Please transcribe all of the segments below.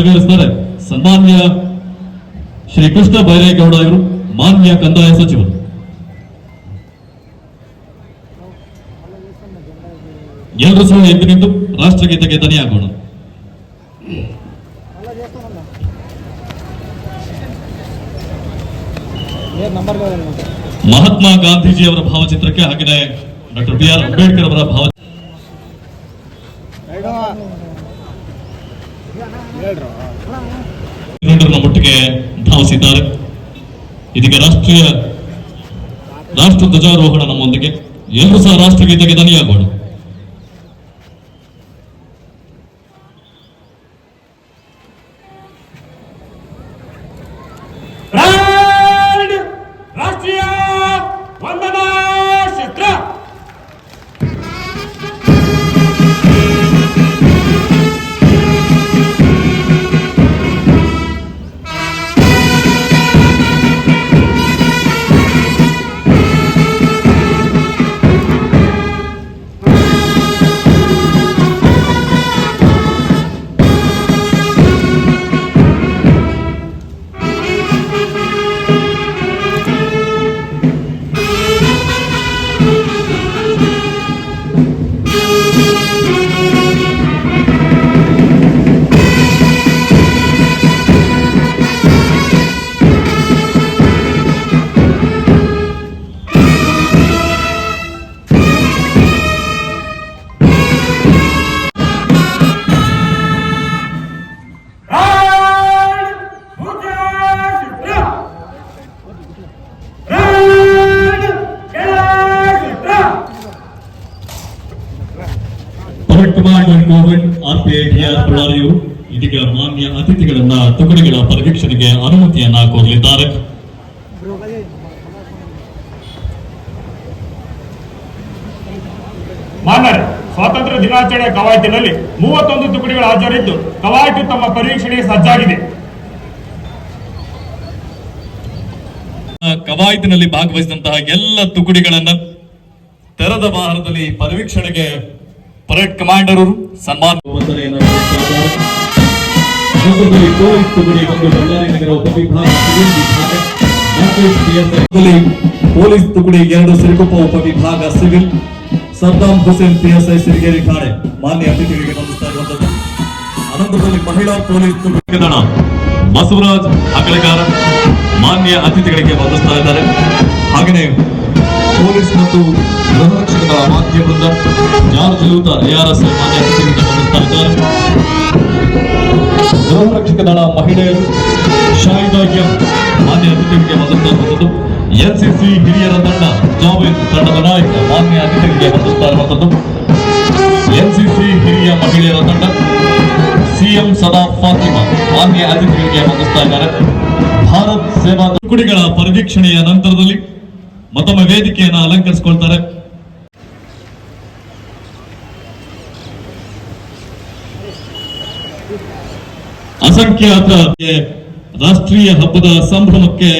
ನೆರವೇರಿಸಿದ್ದಾರೆ ಸನ್ಮಾನ್ಯ ಶ್ರೀ ಕೃಷ್ಣ ಬೈರೇಗೌಡ ಇವರು, ಮಾನ್ಯ ಕಂದಾಯ ಸಚಿವರು. ಎಲ್ಲರೂ ಸಹ ಎದ್ದು ನಿಂತು ರಾಷ್ಟ್ರಗೀತೆಗೆ ದನಿಯಾಗೋಣ. ಮಹಾತ್ಮ ಗಾಂಧೀಜಿಯವರ ಭಾವಚಿತ್ರಕ್ಕೆ ಹಾಗೆಯೇ ಡಾಕ್ಟರ್ ಬಿ ಆರ್ ಅಂಬೇಡ್ಕರ್ ಅವರ ಭಾವ ಒಟ್ಟಿಗೆ ಧಾವಿಸಿದ್ದಾರೆ. ಇದೀಗ ರಾಷ್ಟ್ರೀಯ ರಾಷ್ಟ್ರ ಧ್ವಜಾರೋಹಣ ನಮ್ಮೊಂದಿಗೆ. ಎಲ್ಲರೂ ಸಹ ರಾಷ್ಟ್ರಗೀತೆಗೆ ದನಿಯಾಗೋಣ ಮಾನ್ಯರೇ ಸ್ವಾತಂತ್ರ್ಯ ದಿನಾಚರಣೆ ಕವಾಯತಿನಲ್ಲಿ ಮೂವತ್ತೊಂದು ತುಕಡಿಗಳು ಹಾಜರಿದ್ದು ಕವಾಯತು ತಮ್ಮ ಪರೀಕ್ಷಣೆಗೆ ಸಜ್ಜಾಗಿದೆ. ಕವಾಯತಿನಲ್ಲಿ ಭಾಗವಹಿಸಿದಂತಹ ಎಲ್ಲ ತುಕಡಿಗಳನ್ನ ತೆರೆದ ವಾಹನದಲ್ಲಿ ಪರಿವೀಕ್ಷಣೆಗೆ ಪರೇಡ್ ಕಮಾಂಡರ್ ಅವರು ಸನ್ಮಾನ ತುಕಡಿ ಒಂದು ಬಳ್ಳಾರಿ ನಗರ ಉಪವಿಭಾಗ ಪೊಲೀಸ್ ತುಕಡಿ ಎರಡು ಸಿರುಗುಪ್ಪ ಉಪವಿಭಾಗ ಸಿವಿಲ್ ಸದ್ದಾಂ ಹುಸೇನ್ ಪಿಎಸ್ಐ ಸಿರಿಗೇರಿ ಠಾಣೆ ಮಾನ್ಯ ಅತಿಥಿಗಳಿಗೆ ಬಂದಿಸ್ತಾ ಇರುವಂತದ್ದು ಅನಂತರದಲ್ಲಿ ಮಹಿಳಾ ಪೊಲೀಸ್ ತುಕಡಿ ದಳ ಬಸವರಾಜ್ ಅಗಲಗಾರ ಮಾನ್ಯ ಅತಿಥಿಗಳಿಗೆ ಬಂದಿಸ್ತಾ ಇದ್ದಾರೆ ಹಾಗೆಯೇ ಪೊಲೀಸ್ ಮತ್ತು ಗೃಹ ರಕ್ಷಕರ ಮಾಧ್ಯ ವೃಂದ ಜಾರ್ಜ್ ಲೂಥರ್ ಎಆರ್ಎಸ್ ಮಾನ್ಯ ಗೃಹ ರಕ್ಷಕ ದಳ ಮಹಿಳೆಯರು ಶಾಹಿದಾ ಮಾನ್ಯ ಅತಿಥಿಗಳಿಗೆ ಇರುವಂತದ್ದು ಎನ್ಸಿಸಿ ಹಿರಿಯರ ತಂಡ ಜಾವೇದ್ ತಂಡದ ನಾಯಕ ಮಾನ್ಯ ಅತಿಥಿಗಳಿಗೆ ಬಂದಂತಹ ಇರುವಂಥದ್ದು ಎನ್ಸಿಸಿ ಹಿರಿಯ ಮಹಿಳೆಯರ ತಂಡ ಸಿಎಂ ಸದಾ ಫಾತಿಮಾ ಮಾನ್ಯ ಅತಿಥಿಗಳಿಗೆ ಬಂದಿಸ್ತಾ ಇದ್ದಾರೆ ಭಾರತ್ ಸೇವಾ ತುಕುಡಿಗಳ ಪರಿವೀಕ್ಷಣೆಯ ನಂತರದಲ್ಲಿ ಮತ್ತೊಮ್ಮೆ ವೇದಿಕೆಯನ್ನು ಅಲಂಕರಿಸಿಕೊಳ್ತಾರೆ. ಅಸಂಖ್ಯಾತ ರಾಷ್ಟ್ರೀಯ ಹಬ್ಬದ ಸಂಭ್ರಮಕ್ಕೆ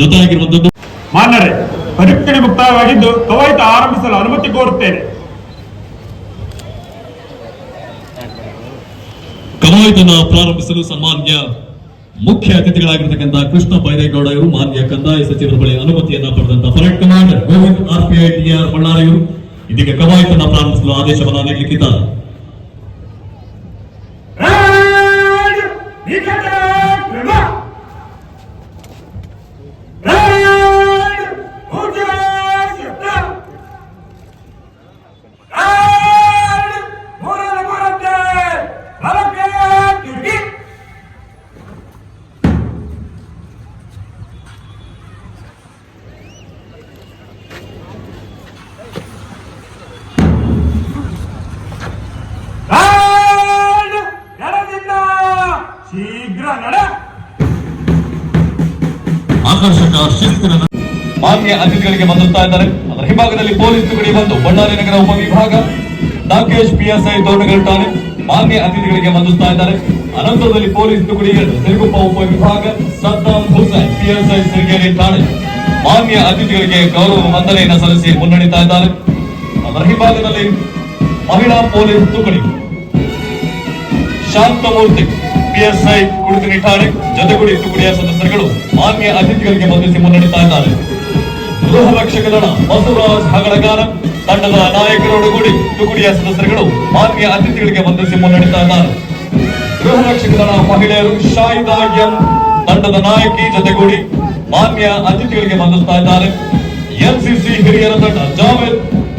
ಜೊತೆಯಾಗಿರುವಂತದ್ದು ಮಾನ್ಯರೇ ಪರೀಕ್ಷಣೆ ಮುಕ್ತಾಯವಾಗಿದ್ದು ಕವಾಯಿತ ಆರಂಭಿಸಲು ಅನುಮತಿ ಕೋರುತ್ತೇನೆ. ಕವಾಯಿತನ ಪ್ರಾರಂಭಿಸಲು ಸನ್ಮಾನ್ಯ ಮುಖ್ಯ ಅತಿಥಿಗಳಾಗಿರ್ತಕ್ಕಂಥ ಕೃಷ್ಣ ಬೈರೇಗೌಡ ಇವರು, ಮಾನ್ಯ ಕಂದಾಯ ಸಚಿವರ ಬಳಿ ಅನುಮತಿಯನ್ನ ಪಡೆದಂತ parade commander Govind RPI TR Ballari ಇವರು ಇದೀಗ ಕವಾಯತನ್ನ ಪ್ರಾರಂಭಿಸಲು ಆದೇಶವನ್ನು ನೀಡಲಿಕ್ಕಿದ್ದಾರೆ. ನಿಕಟ ಶಿಸ್ತಿನ ಮಾನ್ಯ ಅತಿಥಿಗಳಿಗೆ ಬಂದಿರ್ತಾ ಇದ್ದಾರೆ. ಅದರ ಹಿಂಭಾಗದಲ್ಲಿ ಪೊಲೀಸ್ ತುಕಡಿ ಬಂದು ಬಳ್ಳಾರಿ ನಗರ ಉಪವಿಭಾಗ. ನಾಗೇಶ್ ಪಿಎಸ್ಐ ಐ ಠಾಣೆ ಮಾನ್ಯ ಅತಿಥಿಗಳಿಗೆ ಬಂದಿಸ್ತಾ ಇದ್ದಾರೆ. ಅನಂತರದಲ್ಲಿ ಪೊಲೀಸ್ ತುಕಡಿ ಸಿರುಗುಪ್ಪ ಉಪವಿಭಾಗ ಸದ್ದಾಂ ಹುಸೇನ್ ಪಿಎಸ್ಐ ಸಿರಿಗೇರಿ ಠಾಣೆ. ಮಾನ್ಯ ಅತಿಥಿಗಳಿಗೆ ಗೌರವ ವಂದನೆಯನ್ನು ಸಲ್ಲಿಸಿ ಮುನ್ನಡೆಯುತ್ತಾ ಇದ್ದಾರೆ. ಅದರ ಹಿಂಭಾಗದಲ್ಲಿ ಮಹಿಳಾ ಪೊಲೀಸ್ ತುಕಡಿ. ಶಾಂತಮೂರ್ತಿ. ಪಿಎಸ್ಐ ಕುಡಿದು ನಿಟ್ಟಾರೆ ಜೊತೆಗೂಡಿ ತುಕುಡಿಯ ಸದಸ್ಯರುಗಳು ಮಾನ್ಯ ಅತಿಥಿಗಳಿಗೆ ಬಂಧಿಸಿ ಮುನ್ನಡೆತಾ ಇದ್ದಾರೆ. ಗೃಹ ರಕ್ಷಕ ದಳ ಬಸವರಾಜ್ ಹಗಡಗಾರ ತಂಡದ ನಾಯಕರೊಡಗೂಡಿ ತುಕುಡಿಯ ಸದಸ್ಯರುಗಳು ಮಾನ್ಯ ಅತಿಥಿಗಳಿಗೆ ಬಂಧಿಸಿ ಮುನ್ನಡೆತಾ ಇದ್ದಾರೆ. ಗೃಹ ರಕ್ಷಕ ದಳ ಮಹಿಳೆಯರು ಶಾಹಿದಾ ಎಂ ತಂಡದ ನಾಯಕಿ ಜೊತೆಗೂಡಿ ಮಾನ್ಯ ಅತಿಥಿಗಳಿಗೆ ಬಂಧಿಸ್ತಾ ಇದ್ದಾರೆ. ಎನ್ಸಿಸಿ ಹಿರಿಯರ ತಂಡ ಜಾವೇದ್,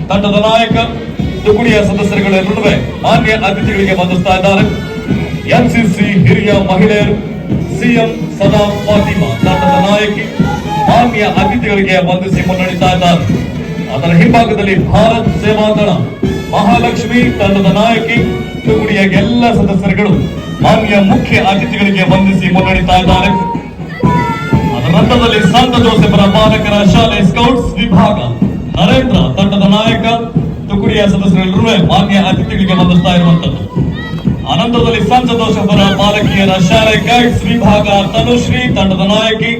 ತಂಡದ ನಾಯಕ, ತುಕುಡಿಯ ಸದಸ್ಯರುಗಳ ನಡುವೆ ಮಾನ್ಯ ಅತಿಥಿಗಳಿಗೆ ಬಂಧಿಸ್ತಾ ಇದ್ದಾರೆ. ಎನ್ಸಿಸಿ ಹಿರಿಯ ಮಹಿಳೆಯರು, ಸಿಎಂ ಸದಾ ಫಾತಿಮಾ ತಂಡದ ನಾಯಕಿ, ಮಾನ್ಯ ಅತಿಥಿಗಳಿಗೆ ವಂದಿಸಿ ಮುನ್ನಡೆಯುತ್ತಾ ಇದ್ದಾರೆ ಅದರ ಹಿಂಭಾಗದಲ್ಲಿ ಭಾರತ್ ಸೇವಾ ದಳ, ಮಹಾಲಕ್ಷ್ಮಿ ತಂಡದ ನಾಯಕಿ ತುಗುಡಿಯ ಎಲ್ಲ ಸದಸ್ಯರುಗಳು, ಮಾನ್ಯ ಮುಖ್ಯ ಅತಿಥಿಗಳಿಗೆ ವಂದಿಸಿ ಮುನ್ನಡೆಯುತ್ತಾ ಇದ್ದಾರೆ ಅದರ ನಂತರದಲ್ಲಿ ಸಂತ ಜೋಸೆಫರ ಬಾಲಕರ ಶಾಲೆ ಸ್ಕೌಟ್ಸ್ ವಿಭಾಗ, ನರೇಂದ್ರ ತಂಡದ ನಾಯಕ ತುಗುಡಿಯ ಸದಸ್ಯರೆಲ್ಲರೂ ಮಾನ್ಯ ಅತಿಥಿಗಳಿಗೆ ವಂದಿಸ್ತಾ ಇರುವಂತದ್ದು. ಅನಂತರದಲ್ಲಿ ಸಂತೋಷ ಪರ ಬಾಲಕಿಯರ ಶಾಲೆ ಗೈಡ್ಸ್ ವಿಭಾಗ ತನುಶ್ರೀ ತಂಡದ ನಾಯಕಿ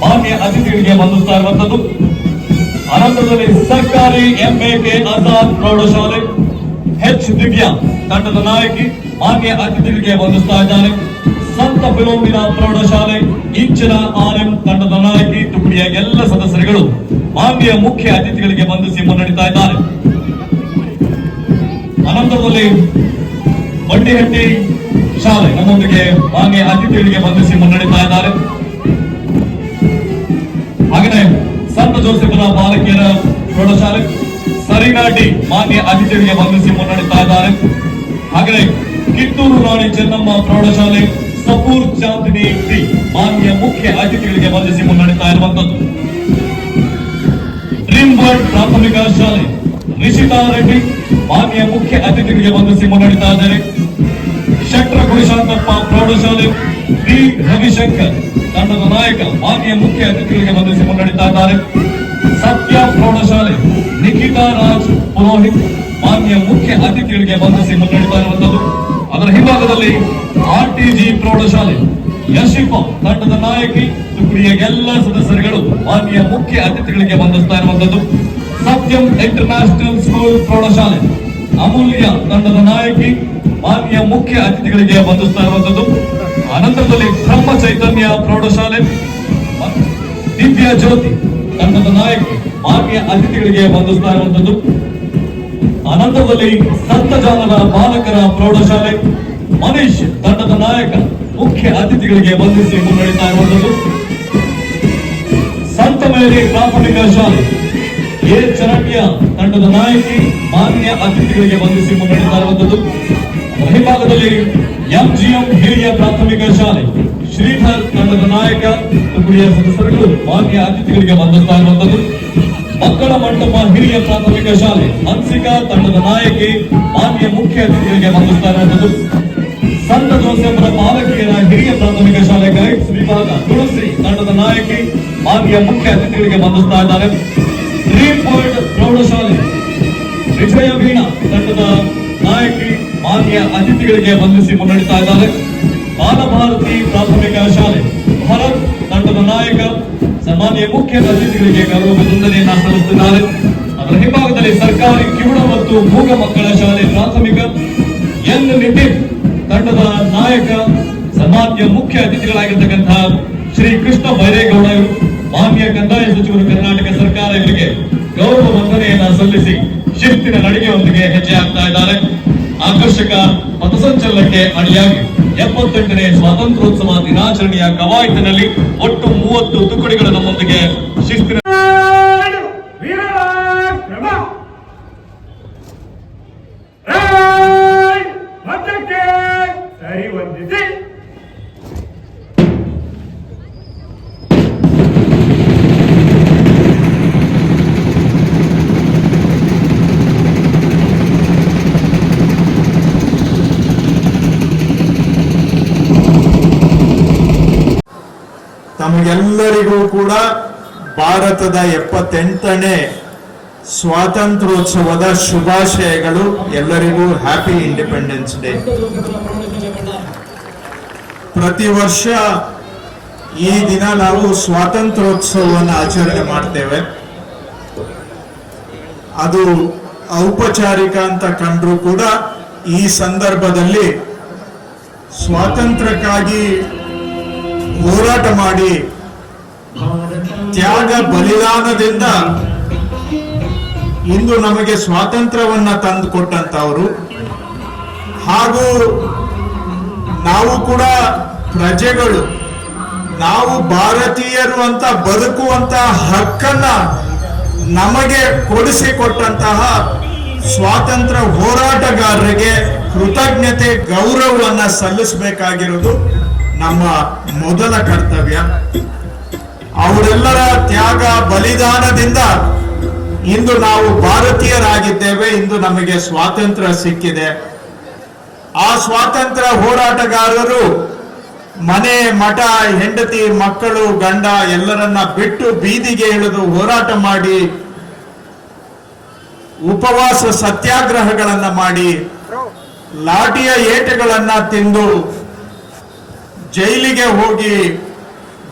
ಮಾನ್ಯ ಅತಿಥಿಗಳಿಗೆ ಬಂದಿಸ್ತಾ ಇರುವಂತದ್ದು ಅನಂತರದಲ್ಲಿ ಸರ್ಕಾರಿ ಎಂಎಕೆ ಆಜಾದ್ ಪ್ರೌಢಶಾಲೆ ಹೆಚ್ ದಿವ್ಯಾ ತಂಡದ ನಾಯಕಿ ಮಾನ್ಯ ಅತಿಥಿಗಳಿಗೆ ಬಂದಿಸ್ತಾ ಇದ್ದಾರೆ ಸಂತ ಫಿಲೋಮಿನ ಪ್ರೌಢಶಾಲೆ ಇಂಚಿನ ಆರ್ಎಂ ತಂಡದ ನಾಯಕಿ ತುಕಡಿಯ ಎಲ್ಲ ಸದಸ್ಯರುಗಳು ಮಾನ್ಯ ಮುಖ್ಯ ಅತಿಥಿಗಳಿಗೆ ಬಂಧಿಸಿ ಮುನ್ನಡೀತಾ ಇದ್ದಾರೆ. ಅನಂತರದಲ್ಲಿ ಬಂಡಿಹಟ್ಟಿ ಶಾಲೆ ನಮ್ಮೊಂದಿಗೆ ಮಾನ್ಯ ಅತಿಥಿಗಳಿಗೆ ವಂದಿಸಿ ಮುನ್ನಡೆತಾ ಇದ್ದಾರೆ. ಹಾಗೆಯೇ ಸಂತ ಜೋಸೆಫರ ಬಾಲಕಿಯರ ಪ್ರೌಢಶಾಲೆ ಸರಿನಾಟಿ ಮಾನ್ಯ ಅತಿಥಿಗಳಿಗೆ ವಂದಿಸಿ ಮುನ್ನಡೆತಾ ಇದ್ದಾರೆ. ಹಾಗೆಯೇ ಕಿತ್ತೂರು ರಾಣಿ ಚೆನ್ನಮ್ಮ ಪ್ರೌಢಶಾಲೆ ಸಪೂರ್ ಚಾಂದಿನಿ ಟಿ ಮಾನ್ಯ ಮುಖ್ಯ ಅತಿಥಿಗಳಿಗೆ ವಂದಿಸಿ ಮುನ್ನಡೆತಾ ಇರುವಂತದ್ದು ಡ್ರೀಮ್ ವರ್ಡ್ ಪ್ರಾಥಮಿಕ ಶಾಲೆ ರಿಷಿತಾ ರೆಡ್ಡಿ ಮಾನ್ಯ ಮುಖ್ಯ ಅತಿಥಿಗಳಿಗೆ ವಂದಿಸಿ ಮುನ್ನಡೆತಾ ಇದ್ದಾರೆ. ಶಟ್ರ ಗುರುಶಾಂತಪ್ಪ ಪ್ರೌಢಶಾಲೆ ಡಿ. ರವಿಶಂಕರ್, ತಂಡದ ನಾಯಕ, ಮಾನ್ಯ ಮುಖ್ಯ ಅತಿಥಿಗಳಿಗೆ ವಂದಿಸಿ ಮುನ್ನಡೆತಾ ಇದ್ದಾರೆ. ಸತ್ಯ ಪ್ರೌಢಶಾಲೆ ನಿಖಿತಾ ರಾಜ್ ಪುರೋಹಿತ್, ಮಾನ್ಯ ಮುಖ್ಯ ಅತಿಥಿಗಳಿಗೆ ವಂದಿಸಿ ಮುನ್ನಡೆತಾ ಇರುವಂತದ್ದು. ಅದರ ಹಿಂಭಾಗದಲ್ಲಿ ಜಿ ಪ್ರೌಢಶಾಲೆ ಯಶಿಫಾ ತಂಡದ ನಾಯಕಿ, ತುಕಡಿಯ ಎಲ್ಲ ಸದಸ್ಯರುಗಳು ಮಾನ್ಯ ಮುಖ್ಯ ಅತಿಥಿಗಳಿಗೆ ವಂದಿಸ್ತಾ ಇರುವಂತದ್ದು. ಸತ್ಯಂ ಇಂಟರ್ನ್ಯಾಷನಲ್ ಸ್ಕೂಲ್ ಪ್ರೌಢಶಾಲೆ. ಅಮೂಲ್ಯ ತಂಡದ ನಾಯಕಿ, ಮಾನ್ಯ ಮುಖ್ಯ ಅತಿಥಿಗಳಿಗೆ ವಂದಿಸ್ತಾ ಇರುವಂತದ್ದು ಅನಂತರದಲ್ಲಿ ಬ್ರಹ್ಮ ಚೈತನ್ಯ ಪ್ರೌಢಶಾಲೆ. ದಿವ್ಯ ಜ್ಯೋತಿ ತಂಡದ ನಾಯಕಿ, ಮಾನ್ಯ ಅತಿಥಿಗಳಿಗೆ ವಂದಿಸ್ತಾ ಇರುವಂತದ್ದು ಅನಂತರದಲ್ಲಿ ಸಂತಜಾನದ ಬಾಲಕರ ಪ್ರೌಢಶಾಲೆ. ಮನೀಶ್ ತಂಡದ ನಾಯಕ, ಮುಖ್ಯ ಅತಿಥಿಗಳಿಗೆ ವಂದಿಸಿ ಮುನ್ನಡೆಯುತ್ತಾ ಇರುವಂತದ್ದು ಸಂತ ಮೇರಿ ಪ್ರಾಥಮಿಕ ಶಾಲೆ. ಎ ಚರಣ್ಯ ತಂಡದ ನಾಯಕಿ ಮಾನ್ಯ ಅತಿಥಿಗಳಿಗೆ ವಂದಿಸಿ ಅದರ ಹಿಂಭಾಗದಲ್ಲಿ ಎಂಜಿಎಂ ಹಿರಿಯ ಪ್ರಾಥಮಿಕ ಶಾಲೆ ಶ್ರೀಧರ್ ತಂಡದ ನಾಯಕ ತುಕಡಿಯ ಸದಸ್ಯರುಗಳು ಮಾನ್ಯ ಅತಿಥಿಗಳಿಗೆ ವಂದಿಸ್ತಾ ಇರುವಂತದ್ದು ಮಕ್ಕಳ ಮಂಟಪ ಹಿರಿಯ ಪ್ರಾಥಮಿಕ ಶಾಲೆ ಹನ್ಸಿಕಾ ತಂಡದ ನಾಯಕಿ ಮಾನ್ಯ ಮುಖ್ಯ ಅತಿಥಿಗಳಿಗೆ ವಂದಿಸ್ತಾ ಇರುವಂತದ್ದು ಸಂತ ಜೋಸೆಫರ ಬಾಲಕಿಯರ ಹಿರಿಯ ಪ್ರಾಥಮಿಕ ಶಾಲೆ ಗೈಡ್ಸ್ ವಿಭಾಗ ತುಳಸಿ ತಂಡದ ನಾಯಕಿ ಮಾನ್ಯ ಮುಖ್ಯ ಅತಿಥಿಗಳಿಗೆ ವಂದಿಸ್ತಾ ಇದ್ದಾರೆ ವರ್ಲ್ಡ್ ಪ್ರೌಢಶಾಲೆ. ವಿಜಯ ವೀಣಾ ತಂಡದ ನಾಯಕಿ ಮಾನ್ಯ ಅತಿಥಿಗಳಿಗೆ ವಂದಿಸಿ ಮುನ್ನಡೆತಾ ಇದ್ದಾರೆ. ಬಾಲಭಾರತಿ ಪ್ರಾಥಮಿಕ ಶಾಲೆ, ಭರತ್ ತಂಡದ ನಾಯಕ, ಸನ್ಮಾನ್ಯ ಮುಖ್ಯ ಅತಿಥಿಗಳಿಗೆ ಗೌರವ ವಂದನೆಯನ್ನ ಸಲ್ಲಿಸುತ್ತಿದ್ದಾರೆ. ಅದರ ಹಿಂಭಾಗದಲ್ಲಿ ಸರ್ಕಾರಿ ಕಿವುಡ ಮತ್ತು ಮೂಗ ಮಕ್ಕಳ ಶಾಲೆ ಪ್ರಾಥಮಿಕ, ಎನ್ ನಿತಿನ್ ತಂಡದ ನಾಯಕ, ಸನ್ಮಾನ್ಯ ಮುಖ್ಯ ಅತಿಥಿಗಳಾಗಿರ್ತಕ್ಕಂತಹ ಶ್ರೀ ಕೃಷ್ಣ ಬೈರೇಗೌಡ ಮಾನ್ಯ ಕಂದಾಯ ಸಚಿವರು ಕರ್ನಾಟಕ ಸರ್ಕಾರ ಗೌರವ ವಂದನೆಯನ್ನ ಸಲ್ಲಿಸಿ ಶಿಸ್ತಿನ ನಡಿಗೆಯೊಂದಿಗೆ ಹೆಜ್ಜೆ ಹಾಕ್ತಾ ಇದ್ದಾರೆ. ಆಕರ್ಷಕ ಪಥಸಂಚಲನಕ್ಕೆ ಅಡಿಯಾಗಿ ಎಪ್ಪತ್ತೆಂಟನೇ ಸ್ವಾತಂತ್ರ್ಯೋತ್ಸವ ದಿನಾಚರಣೆಯ ಕವಾಯತಿನಲ್ಲಿ ಒಟ್ಟು ಮೂವತ್ತು ತುಕಡಿಗಳು ನಮ್ಮೊಂದಿಗೆ ಶಿಸ್ತಿನ ತಮಗೆಲ್ಲರಿಗೂ ಕೂಡ ಭಾರತದ ಎಪ್ಪತ್ತೆಂಟನೇ ಸ್ವಾತಂತ್ರ್ಯೋತ್ಸವದ ಶುಭಾಶಯಗಳು. ಎಲ್ಲರಿಗೂ ಹ್ಯಾಪಿ ಇಂಡಿಪೆಂಡೆನ್ಸ್ ಡೇ ಪ್ರತಿ ವರ್ಷ ಈ ದಿನ ನಾವು ಸ್ವಾತಂತ್ರ್ಯೋತ್ಸವವನ್ನು ಆಚರಣೆ ಮಾಡ್ತೇವೆ. ಅದು ಔಪಚಾರಿಕ ಅಂತ ಕಂಡ್ರು ಕೂಡ ಈ ಸಂದರ್ಭದಲ್ಲಿ ಸ್ವಾತಂತ್ರ್ಯಕ್ಕಾಗಿ ಹೋರಾಟ ಮಾಡಿ ತ್ಯಾಗ ಬಲಿದಾನದಿಂದ ಇಂದು ನಮಗೆ ಸ್ವಾತಂತ್ರ್ಯವನ್ನ ತಂದುಕೊಟ್ಟಂತವರು ಹಾಗೂ ನಾವು ಕೂಡ ಪ್ರಜೆಗಳು, ನಾವು ಭಾರತೀಯರು ಅಂತ ಬದುಕುವಂತ ಹಕ್ಕನ್ನ ನಮಗೆ ಕೊಡಿಸಿಕೊಟ್ಟಂತಹ ಸ್ವಾತಂತ್ರ್ಯ ಹೋರಾಟಗಾರರಿಗೆ ಕೃತಜ್ಞತೆ, ಗೌರವವನ್ನ ಸಲ್ಲಿಸಬೇಕಾಗಿರೋದು ನಮ್ಮ ಮೊದಲ ಕರ್ತವ್ಯ. ಅವರೆಲ್ಲರ ತ್ಯಾಗ, ಬಲಿದಾನದಿಂದ ಇಂದು ನಾವು ಭಾರತೀಯರಾಗಿದ್ದೇವೆ, ಇಂದು ನಮಗೆ ಸ್ವಾತಂತ್ರ್ಯ ಸಿಕ್ಕಿದೆ. ಆ ಸ್ವಾತಂತ್ರ್ಯ ಹೋರಾಟಗಾರರು ಮನೆ, ಮಠ, ಹೆಂಡತಿ, ಮಕ್ಕಳು, ಗಂಡ ಎಲ್ಲರನ್ನ ಬಿಟ್ಟು ಬೀದಿಗೆ ಇಳಿದು ಹೋರಾಟ ಮಾಡಿ, ಉಪವಾಸ ಸತ್ಯಾಗ್ರಹಗಳನ್ನ ಮಾಡಿ, ಲಾಠಿಯ ಏಟುಗಳನ್ನ ತಿಂದು ಜೈಲಿಗೆ ಹೋಗಿ,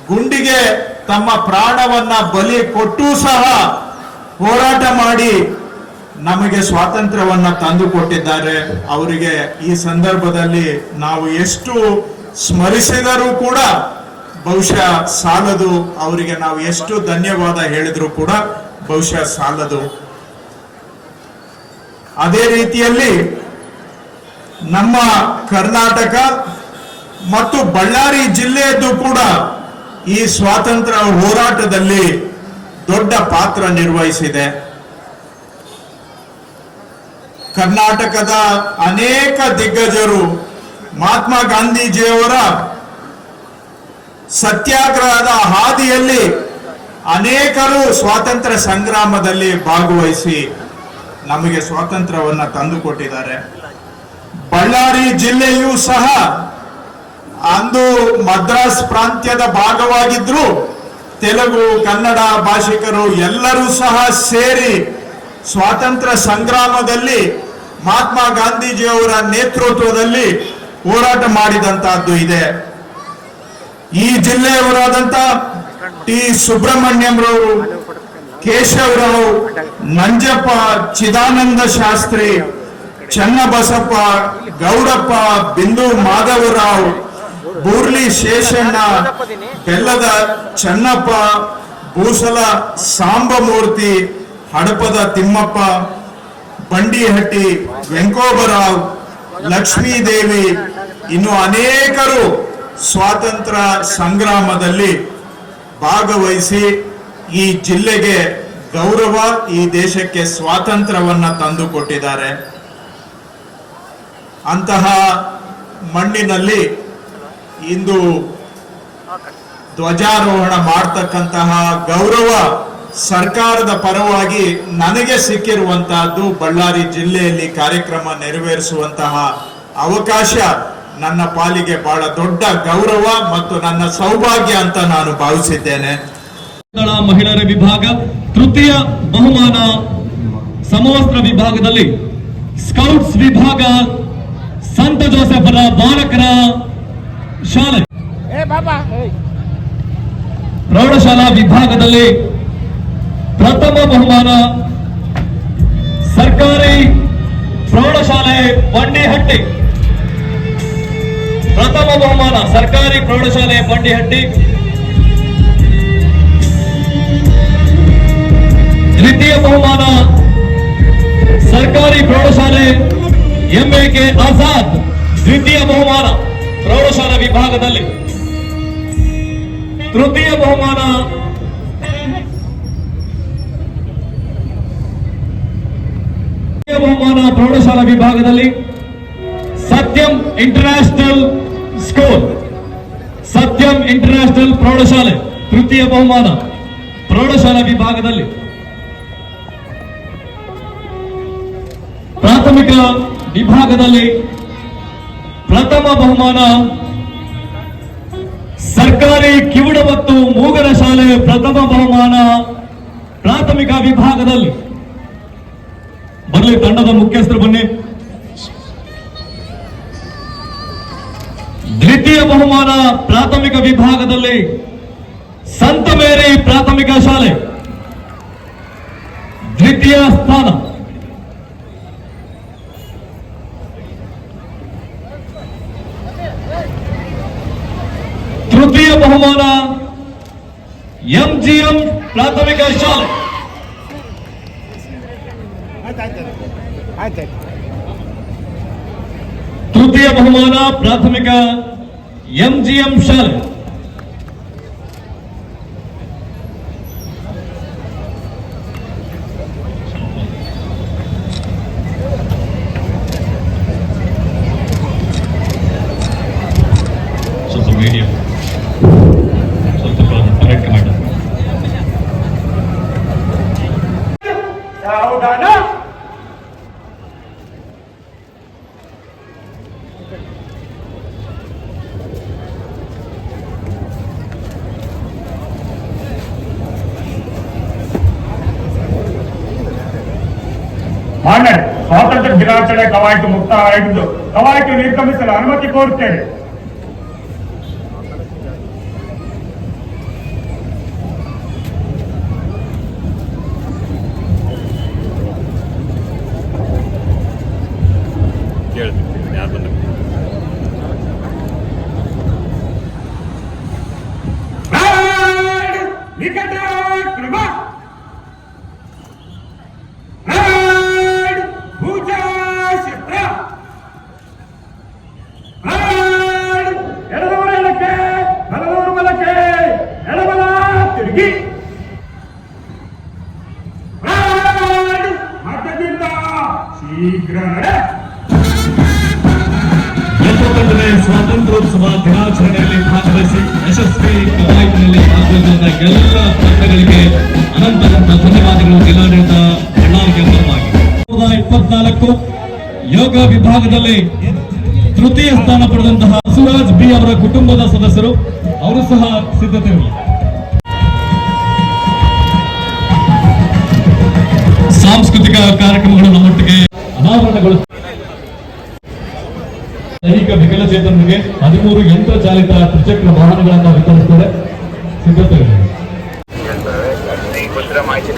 ಗುಂಡಿಗೆ ತಮ್ಮ ಪ್ರಾಣವನ್ನ ಬಲಿ ಕೊಟ್ಟು ಸಹ ಹೋರಾಟ ಮಾಡಿ ನಮಗೆ ಸ್ವಾತಂತ್ರ್ಯವನ್ನ ತಂದು ಕೊಟ್ಟಿದ್ದಾರೆ ಅವರಿಗೆ ಈ ಸಂದರ್ಭದಲ್ಲಿ ನಾವು ಎಷ್ಟು ಸ್ಮರಿಸಿದರೂ ಕೂಡ ಬಹುಶಃ ಸಾಲದು, ಅವರಿಗೆ ನಾವು ಎಷ್ಟು ಧನ್ಯವಾದ ಹೇಳಿದ್ರು ಕೂಡ ಬಹುಶಃ ಸಾಲದು. ಅದೇ ರೀತಿಯಲ್ಲಿ ನಮ್ಮ ಕರ್ನಾಟಕ ಮತ್ತು ಬಳ್ಳಾರಿ ಜಿಲ್ಲೆಯದ್ದು ಕೂಡ ಈ ಸ್ವಾತಂತ್ರ್ಯ ಹೋರಾಟದಲ್ಲಿ ದೊಡ್ಡ ಪಾತ್ರ ನಿರ್ವಹಿಸಿದೆ. ಕರ್ನಾಟಕದ ಅನೇಕ ದಿಗ್ಗಜರು ಮಹಾತ್ಮ ಗಾಂಧೀಜಿಯವರ ಸತ್ಯಾಗ್ರಹದ ಹಾದಿಯಲ್ಲಿ ಅನೇಕರು ಸ್ವಾತಂತ್ರ್ಯ ಸಂಗ್ರಾಮದಲ್ಲಿ ಭಾಗವಹಿಸಿ ನಮಗೆ ಸ್ವಾತಂತ್ರ್ಯವನ್ನ ತಂದುಕೊಟ್ಟಿದ್ದಾರೆ. ಬಳ್ಳಾರಿ ಜಿಲ್ಲೆಯೂ ಸಹ ಅಂದು ಮದ್ರಾಸ್ ಪ್ರಾಂತ್ಯದ ಭಾಗವಾಗಿದ್ರು ತೆಲುಗು, ಕನ್ನಡ ಭಾಷಿಕರು ಎಲ್ಲರೂ ಸಹ ಸೇರಿ ಸ್ವಾತಂತ್ರ್ಯ ಸಂಗ್ರಾಮದಲ್ಲಿ ಮಹಾತ್ಮ ಗಾಂಧೀಜಿಯವರ ನೇತೃತ್ವದಲ್ಲಿ ಹೋರಾಟ ಮಾಡಿದಂತಹದ್ದು ಇದೆ. ಈ ಜಿಲ್ಲೆಯವರಾದಂತ ಟಿ ಸುಬ್ರಹ್ಮಣ್ಯಂರವರು ಕೇಶವರಾವ್ ನಂಜಪ್ಪ, ಚಿದಾನಂದ ಶಾಸ್ತ್ರಿ, ಚನ್ನಬಸಪ್ಪ, ಗೌಡಪ್ಪ, ಬಿಂದು ಮಾಧವರಾವ್ ಬೂರ್ಲಿ ಶೇಷಣ್ಣ ಬೆಲ್ಲದ ಚನ್ನಪ್ಪ ಭೂಸಲ ಸಾಂಬಮೂರ್ತಿ ಹಡಪದ ತಿಮ್ಮಪ್ಪ ಬಂಡಿಹಟ್ಟಿ ವೆಂಕೋಬರಾವ್ ಲಕ್ಷ್ಮೀದೇವಿ ಇನ್ನು ಅನೇಕರು ಸ್ವಾತಂತ್ರ್ಯ ಸಂಗ್ರಾಮದಲ್ಲಿ ಭಾಗವಹಿಸಿ ಈ ಜಿಲ್ಲೆಗೆ ಗೌರವ ಈ ದೇಶಕ್ಕೆ ಸ್ವಾತಂತ್ರ್ಯವನ್ನ ತಂದುಕೊಟ್ಟಿದ್ದಾರೆ. ಅಂತಹ ಮಣ್ಣಿನಲ್ಲಿ ಇಂದು ಧ್ವಜಾರೋಹಣ ಮಾಡ್ತಕ್ಕಂತಹ ಗೌರವ ಸರ್ಕಾರದ ಪರವಾಗಿ ನನಗೆ ಸಿಕ್ಕಿರುವಂತಹದ್ದು ಬಳ್ಳಾರಿ ಜಿಲ್ಲೆಯಲ್ಲಿ ಕಾರ್ಯಕ್ರಮ ನೆರವೇರಿಸುವಂತಹ ಅವಕಾಶ ನನ್ನ ಪಾಲಿಗೆ ಬಹಳ ದೊಡ್ಡ ಗೌರವ ಮತ್ತು ನನ್ನ ಸೌಭಾಗ್ಯ ಅಂತ ನಾನು ಭಾವಿಸಿದ್ದೇನೆ. ಮಹಿಳೆಯರ ವಿಭಾಗ, ತೃತೀಯ ಬಹುಮಾನ ಸಮವಸ್ತ್ರ ವಿಭಾಗದಲ್ಲಿ ಸ್ಕೌಟ್ಸ್ ವಿಭಾಗ, ಸಂತ ಜೋಸೆಫರ ಬಾಲಕರ ಶಾಲೆ. ಪ್ರೌಢಶಾಲಾ ವಿಭಾಗದಲ್ಲಿ ಪ್ರಥಮ ಬಹುಮಾನ ಸರ್ಕಾರಿ ಪ್ರೌಢಶಾಲೆ ಬಂಡಿಹಟ್ಟಿ. ಪ್ರಥಮ ಬಹುಮಾನ ಸರ್ಕಾರಿ ಪ್ರೌಢಶಾಲೆ ಬಂಡಿಹಟ್ಟಿ. ದ್ವಿತೀಯ ಬಹುಮಾನ ಸರ್ಕಾರಿ ಪ್ರೌಢಶಾಲೆ ಎಂಎಕೆ ಆಜಾದ್. ದ್ವಿತೀಯ ಬಹುಮಾನ. ಪ್ರೌಢಶಾಲಾ ವಿಭಾಗದಲ್ಲಿ ತೃತೀಯ ಬಹುಮಾನ ಬಹುಮಾನ ಪ್ರೌಢಶಾಲಾ ವಿಭಾಗದಲ್ಲಿ ಸತ್ಯಂ ಇಂಟರ್ನ್ಯಾಷನಲ್ ಸ್ಕೂಲ್. ಸತ್ಯಂ ಇಂಟರ್ನ್ಯಾಷನಲ್ ಪ್ರೌಢಶಾಲೆ, ತೃತೀಯ ಬಹುಮಾನ ಪ್ರೌಢಶಾಲಾ ವಿಭಾಗದಲ್ಲಿ. ಪ್ರಾಥಮಿಕ ವಿಭಾಗದಲ್ಲಿ ಪ್ರಥಮ ಬಹುಮಾನ. ಸರ್ಕಾರಿ ಕಿವುಡ ಮತ್ತು ಮೂಗರ ಶಾಲೆ ಪ್ರಥಮ ಬಹುಮಾನ ಪ್ರಾಥಮಿಕ ವಿಭಾಗದಲ್ಲಿ. ಬರಲಿ, ತಂಡದ ಮುಖ್ಯಸ್ಥರು ಬನ್ನಿ. ದ್ವಿತೀಯ ಬಹುಮಾನ ಪ್ರಾಥಮಿಕ ವಿಭಾಗದಲ್ಲಿ ಸಂತ ಮೇರಿ ಪ್ರಾಥಮಿಕ ಶಾಲೆ. ದ್ವಿತೀಯ ಸ್ಥಾನ. तृतीय बहुमान एम जी एम प्राथमिक तृतीय बहुमान प्राथमिक एम जी एम शाले ದಿನಾಚರಣೆ ಕವಾಯತು ಮುಕ್ತಾಯವಾಗಿದ್ದು ಕವಾಯತು ನಿರ್ಗಮಿಸಲು ಅನುಮತಿ ಕೋರುತ್ತೇನೆ ಶೀಘ್ರ ಎಪ್ಪತ್ತೊಂದನೇ ಸ್ವಾತಂತ್ರ್ಯೋತ್ಸವ ದಿನಾಚರಣೆಯಲ್ಲಿ ಭಾಗವಹಿಸಿ ಯಶಸ್ವಿ ಕವಾಯತಿನಲ್ಲಿ ಭಾಗವಹಿಸಿದ ಎಲ್ಲ ತಂಡಗಳಿಗೆ ಅನಂತ ಅನಂತ ಧನ್ಯವಾದಗಳು ಜಿಲ್ಲಾಡಳಿತ ಬಳ್ಳಾರಿಗೆ ಇಪ್ಪತ್ನಾಲ್ಕು ಯೋಗ ವಿಭಾಗದಲ್ಲಿ ತೃತೀಯ ಸ್ಥಾನ ಪಡೆದಂತಹ ಸುರಾಜ್ ಬಿ ಅವರ ಕುಟುಂಬದ ಸದಸ್ಯರು, ಅವರು ಸಹ ಸಿದ್ಧತೆ ಸಾಂಸ್ಕೃತಿಕ ಕಾರ್ಯಕ್ರಮಗಳು ನಮ್ಮೊಟ್ಟಿಗೆ ಅನಾವರಣಗಳು ದೈಹಿಕ ವಿಕಲಚೇತನರಿಗೆ ಹದಿಮೂರು ಯಂತ್ರ ಚಾಲಿತ ತ್ರಿಚಕ್ರ ವಾಹನಗಳನ್ನು ವಿತರಿಸಿದರೆ ಸಿದ್ಧತೆಗಳು. ಮಾಹಿತಿ